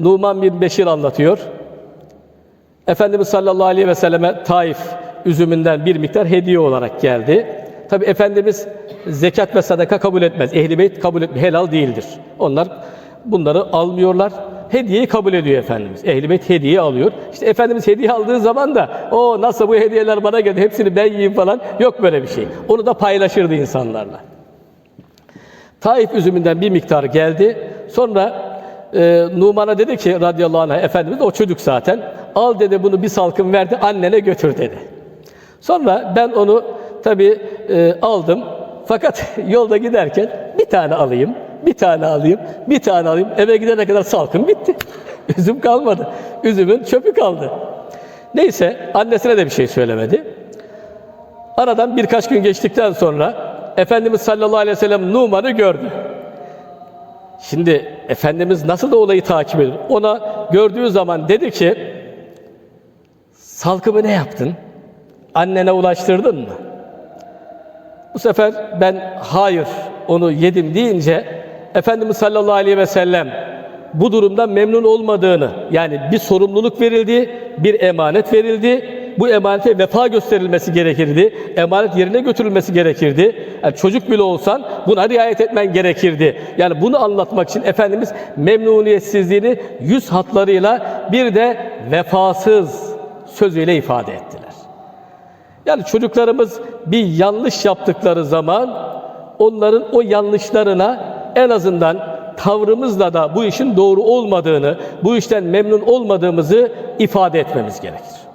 Numan bin Beşir anlatıyor. Efendimiz sallallahu aleyhi ve selleme Taif üzümünden bir miktar hediye olarak geldi. Tabi Efendimiz zekat ve sadaka kabul etmez. Ehli beyt kabul etmez. Helal değildir. Onlar bunları almıyorlar. Hediyeyi kabul ediyor Efendimiz. Ehli beyt hediye alıyor. İşte Efendimiz hediye aldığı zaman da o nasıl bu hediyeler bana geldi hepsini ben yiyeyim falan yok böyle bir şey. Onu da paylaşırdı insanlarla. Taif üzümünden bir miktar geldi. Sonra e, Numan'a dedi ki radıyallahu anh Efendimiz o çocuk zaten. Al dedi bunu bir salkım verdi annene götür dedi. Sonra ben onu tabi aldım. Fakat yolda giderken bir tane alayım, bir tane alayım, bir tane alayım. Eve gidene kadar salkım bitti. Üzüm kalmadı. Üzümün çöpü kaldı. Neyse annesine de bir şey söylemedi. Aradan birkaç gün geçtikten sonra Efendimiz sallallahu aleyhi ve sellem Numan'ı gördü. Şimdi Efendimiz nasıl da olayı takip ediyor? Ona gördüğü zaman dedi ki, salkımı ne yaptın? Annene ulaştırdın mı? Bu sefer ben hayır onu yedim deyince Efendimiz sallallahu aleyhi ve sellem bu durumdan memnun olmadığını yani bir sorumluluk verildi, bir emanet verildi. Bu emanete vefa gösterilmesi gerekirdi. Emanet yerine götürülmesi gerekirdi. Yani çocuk bile olsan buna riayet etmen gerekirdi. Yani bunu anlatmak için Efendimiz memnuniyetsizliğini yüz hatlarıyla bir de vefasız sözüyle ifade ettiler. Yani çocuklarımız bir yanlış yaptıkları zaman onların o yanlışlarına en azından tavrımızla da bu işin doğru olmadığını, bu işten memnun olmadığımızı ifade etmemiz gerekir.